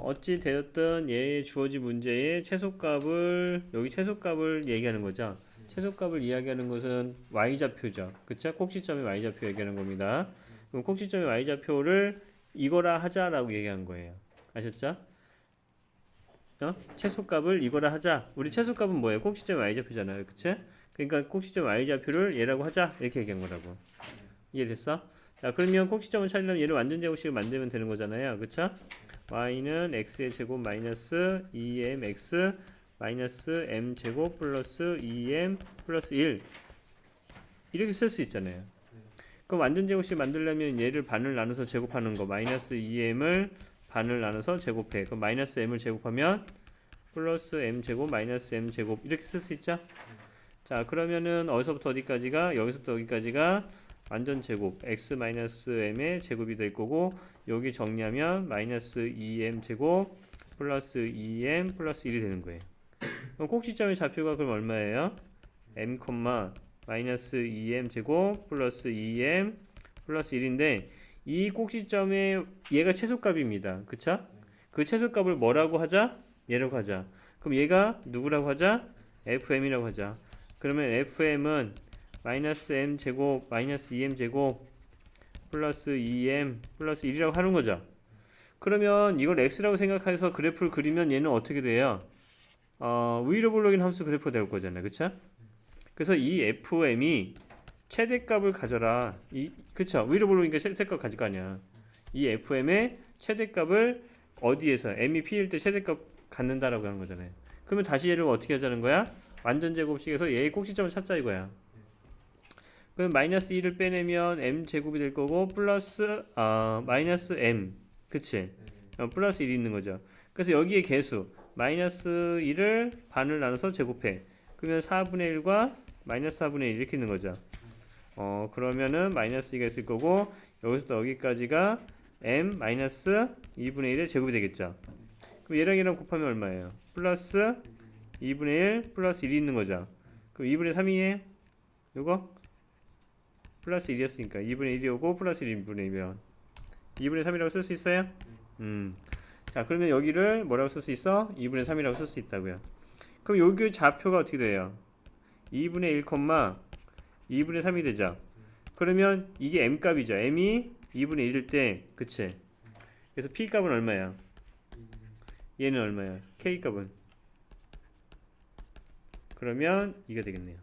어찌 되었든 얘 주어진 문제의 최소값을 여기 최소값을 얘기하는 거죠. 최소값을 이야기하는 것은 y좌표죠. 그쵸? 꼭지점의 y좌표 얘기하는 겁니다. 그럼 꼭지점의 y좌표를 이거라 하자라고 얘기한 거예요. 아셨죠? 어? 최소값을 이거라 하자. 우리 최소값은 뭐예요? 꼭지점의 y좌표잖아요. 그치? 그러니까 꼭지점 y좌표를 얘라고 하자. 이렇게 얘기한 거라고. 이해됐어? 자, 그러면 꼭지점을 찾으려면 얘를 완전 제곱식을 만들면 되는 거잖아요. 그쵸? Y는 x의 제곱 마이너스 2mx 마이너스 m 제곱 플러스 2m 플러스 1 이렇게 쓸 수 있잖아요. 그럼 완전 제곱식 만들려면 얘를 반을 나눠서 제곱하는 거 마이너스 2m을 반을 나눠서 제곱해. 그럼 마이너스 m을 제곱하면 플러스 m 제곱 마이너스 m 제곱 이렇게 쓸 수 있죠? 자 그러면은 어디서부터 어디까지가 여기서부터 여기까지가 완전 제곱 x 마이너스 m의 제곱이 될 거고 여기 정리하면 마이너스 2m 제곱 플러스 2m 플러스 1이 되는 거예요. 그럼 꼭지점의 좌표가 그럼 얼마예요? m 마이너스 2m 제곱 플러스 2m 플러스 1인데 이 꼭지점의 얘가 최소값입니다. 그쵸? 그 최소값을 뭐라고 하자? 얘라고 하자. 그럼 얘가 누구라고 하자? fm이라고 하자. 그러면 fm은 마이너스 m 제곱 마이너스 2m 제곱 플러스 2m 플러스 1이라고 하는 거죠. 그러면 이걸 x라고 생각해서 그래프를 그리면 얘는 어떻게 돼요? 어, 위로 볼록인 함수 그래프가 될 거잖아요. 그쵸? 그래서 이 fm이 최대값을 가져라. 이 그쵸? 위로 볼록이니까 최대값 가질 거 아니야. 이 fm의 최대값을 어디에서 m이 p일 때 최대값 갖는다라고 하는 거잖아요. 그러면 다시 얘를 어떻게 하자는 거야? 완전 제곱식에서 얘의 꼭지점을 찾자 이거야. 그럼 마이너스 1을 빼내면 m 제곱이 될 거고 플러스 아 마이너스 m 그치? 어, 플러스 1이 있는 거죠. 그래서 여기에 개수 마이너스 1을 반을 나눠서 제곱해. 그러면 4분의 1과 마이너스 4분의 1 이렇게 있는 거죠. 어 그러면은 마이너스 2가 있을 거고 여기서부터 여기까지가 m 마이너스 2분의 1의 제곱이 되겠죠. 그럼 얘랑 얘랑 곱하면 얼마예요? 플러스 2분의 1 플러스 1이 있는 거죠. 그럼 2분의 3이에요? 요거? 플러스 1이었으니까 2분의 1이 오고 플러스 1 2분의 1이면 2분의 3이라고 쓸 수 있어요? 음. 자, 그러면 여기를 뭐라고 쓸 수 있어? 2분의 3이라고 쓸 수 있다고요. 그럼 여기 좌표가 어떻게 돼요? 2분의 1, 2분의 3이 되죠. 그러면 이게 m 값이죠. m이 2분의 1일 때, 그치? 그래서 p 값은 얼마야? 얘는 얼마야? k 값은? 그러면 이게 되겠네요.